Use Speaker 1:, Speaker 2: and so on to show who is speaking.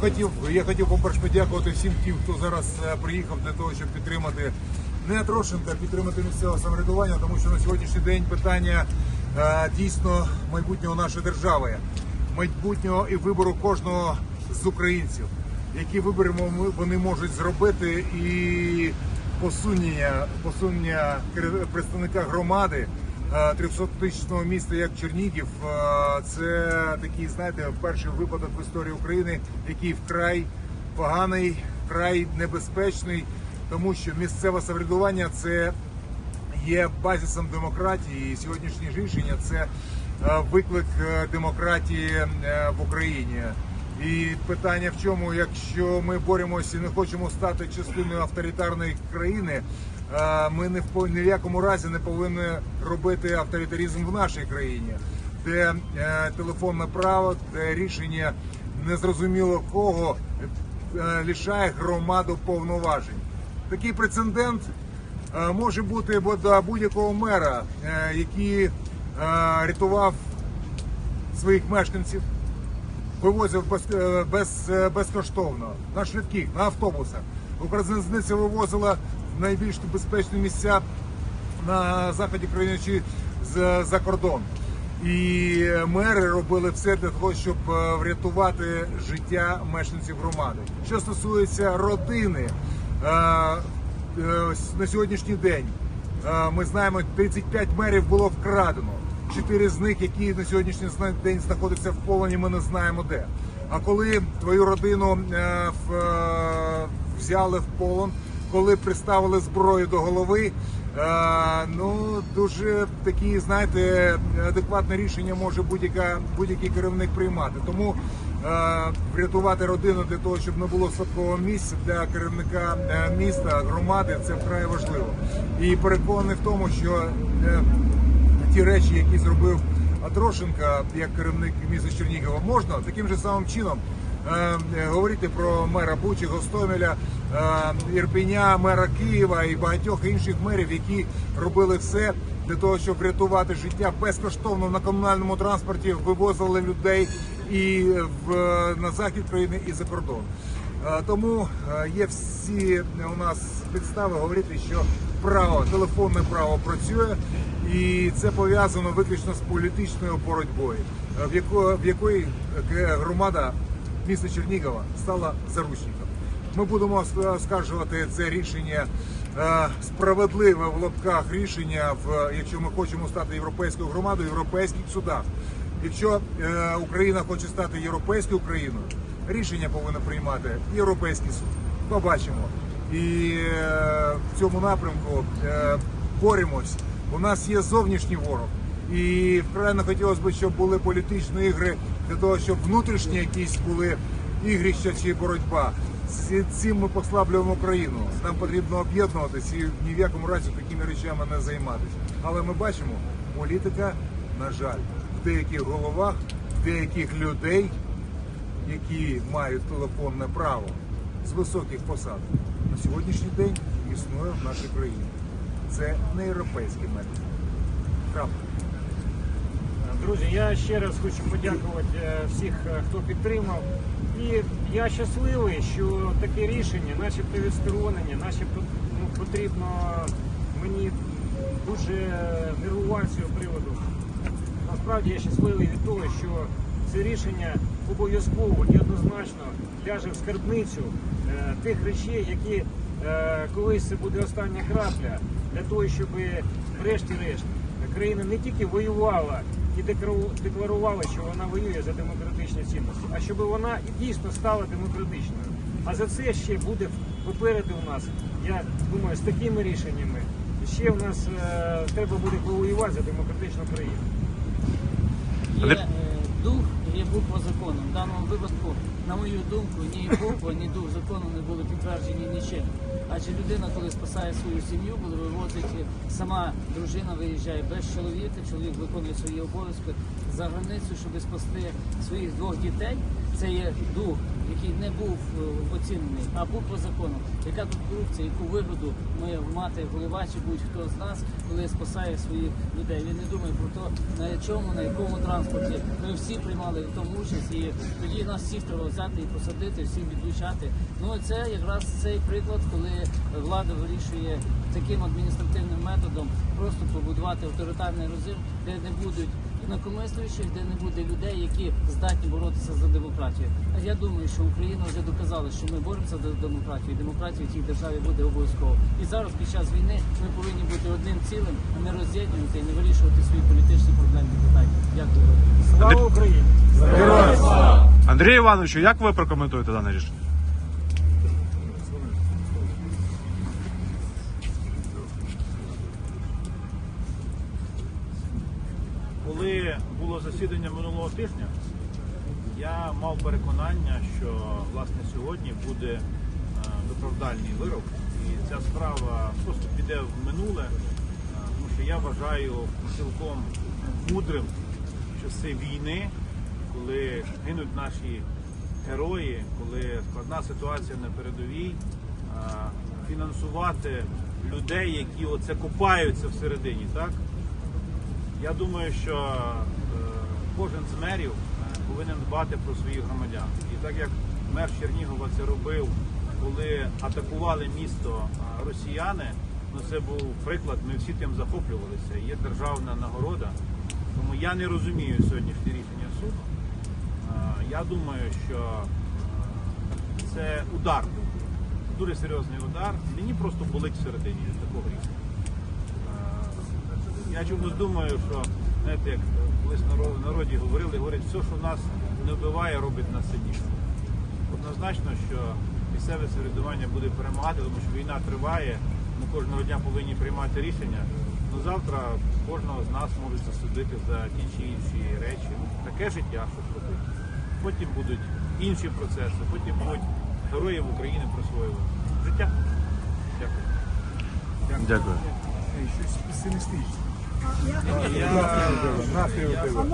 Speaker 1: Хотів, я хотів, по-перше, подякувати всім тим, хто зараз е, приїхав для того, щоб підтримати не Трошенка, підтримати місцеве самоврядування, тому що на сьогоднішній день питання е, дійсно майбутнього нашої держави, майбутнього і вибору кожного з українців. Які вибори вони можуть зробити, і посунення, посунення представника громади 300-тисячного міста, як Чернігів, е, це такий, знаєте, перший випадок в історії України, який вкрай поганий, вкрай небезпечний, тому що місцеве самоврядування це є базисом демократії. І сьогоднішнє рішення це е, виклик е, демократії е, в Україні. І питання в чому, якщо ми боремося і не хочемо стати частиною авторитарної країни, е, ми не в ні в якому разі не повинні робити авторитаризм в нашій країні, де е, телефонне право, де рішення незрозуміло кого е, лишає громаду повноважень. Такий прецедент е, може бути до будь-якого мера, який рятував своїх мешканців, вивозив без, без, безкоштовно на швидких, на автобусах. Укрзалізниця вивозила найбільш безпечні місця на заході країни чи за кордон. І мери робили все для того, щоб е, врятувати життя мешканців громади. Що стосується родини, е, е, на сьогоднішній день ми знаємо, 35 мерів було вкрадено. Чотири з них, які на сьогоднішній день знаходяться в полоні, ми не знаємо де. А коли твою родину взяли в полон, коли приставили зброю до голови, е, ну дуже такі, знаєте, адекватне рішення може будь-яка будь-який керівник приймати. Тому е, врятувати родину для того, щоб не було слабкого місця для керівника е, міста, громади, це вкрай важливо. І переконаний в тому, що ті речі, які зробив Атрошенка як керівник міста Чернігова, можна таким же самим чином говорити про мера Бучі, Гостомеля, е, Ірпеня, мера Києва і багатьох інших мерів, які робили все для того, щоб врятувати життя безкоштовно на комунальному транспорті, вивозили людей і в на захід країни і за кордон. Е, Тому е, є всі у нас підстави говорити, що право, телефонне право працює, і це пов'язано виключно з політичною боротьбою, е, в якої, е, громада міста Чернігова стала заручником. Ми будемо оскаржувати це рішення е, справедливе в лапках рішення, якщо ми хочемо стати європейською громадою, європейських судах. Якщо е, Україна хоче стати європейською країною, рішення повинен приймати Європейський суд. Побачимо. І е, в цьому напрямку е, боремось. У нас є зовнішній ворог. І вкрай не хотілося б, щоб були політичні ігри для того, щоб внутрішні якісь були ігрища чи боротьба. З цим ми послаблюємо країну. Нам потрібно об'єднуватися і ні в якому разі такими речами не займатися. Але ми бачимо, політика, на жаль, в деяких головах, в деяких людей, які мають телефонне право з високих посад, на сьогоднішній день існує в нашій країні. Це не європейський метод. Правда.
Speaker 2: Друзі, я ще раз хочу подякувати е, всіх, е, хто підтримав. І я щасливий, що таке рішення, начебто відсторонення, начебто ну, потрібно мені дуже нервувати з цього приводу. Насправді я щасливий від того, що це рішення обов'язково і однозначно ляже в скарбницю е, тих речей, які е, колись це буде остання крапля для того, щоб врешті-решт країна не тільки воювала і деклару- декларувала, що вона воює за демократичні цінності, а щоб вона і дійсно стала демократичною. А за це ще буде попереду у нас, я думаю, з такими рішеннями ще в нас е, треба буде повоювати за демократичну країну.
Speaker 3: Є е, дух є буква закону. В даному випадку, на мою думку, ні буква, ні дух закону не були підтверджені нічим. Адже людина, коли спасає свою сім'ю, коли вивозить сама дружина, виїжджає без чоловіка, чоловік виконує свої обов'язки за границю, щоб спасти своїх двох дітей. це є дух, який не був е, оцінений, а був по закону. Яка тут корупція, яку вигоду має мати голова чи будь-хто з нас, коли спасає своїх людей. Він не думає про те, на чому, на якому транспорті. Ми всі приймали в тому участь, і тоді нас всіх треба взяти і посадити, всіх відлучати. Ну це якраз цей приклад, коли влада вирішує таким адміністративним методом просто побудувати авторитарний режим, де не будуть інакомислюючих, де не буде людей, які здатні боротися за демократію. А я думаю, що Україна вже доказала, що ми боремося за демократію. і Демократія в цій державі буде обов'язково. І зараз під час війни ми повинні бути одним цілим, а не роз'єднувати і не вирішувати свої політичні проблемні питання. Дякую.
Speaker 2: Слава Україні!
Speaker 4: Андрію Івановичу, як ви прокоментуєте дане рішення?
Speaker 5: Коли було засідання минулого тижня, я мав переконання, що власне сьогодні буде е, виправдальний вирок, і ця справа просто піде в минуле, е, тому що я вважаю цілком мудрим часи війни, коли гинуть наші герої, коли складна ситуація на передовій, е, фінансувати людей, які оце копаються всередині, так? Я думаю, що е, кожен з мерів е, повинен дбати про своїх громадян. І так як мер Чернігова це робив, коли атакували місто е, росіяни, ну це був приклад, ми всі тим захоплювалися. Є державна нагорода. Тому я не розумію сьогоднішнє рішення суду. Я думаю, що це удар, дуже серйозний удар. Мені просто болить всередині такого рішення. Я чомусь думаю, що знаєте, як колись в народі говорили, говорять, все, що нас не вбиває, робить нас сильніше. Однозначно, що місцеве самоврядування буде перемагати, тому що війна триває, ми кожного дня повинні приймати рішення. Ну завтра кожного з нас можуть засудити за ті чи інші речі. Ну, Таке життя, що робити. Потім будуть інші процеси, потім будуть героїв України присвоювати. Життя. Дякую.
Speaker 4: Дякую.
Speaker 1: Щось песимістичне. Настрій у тебе.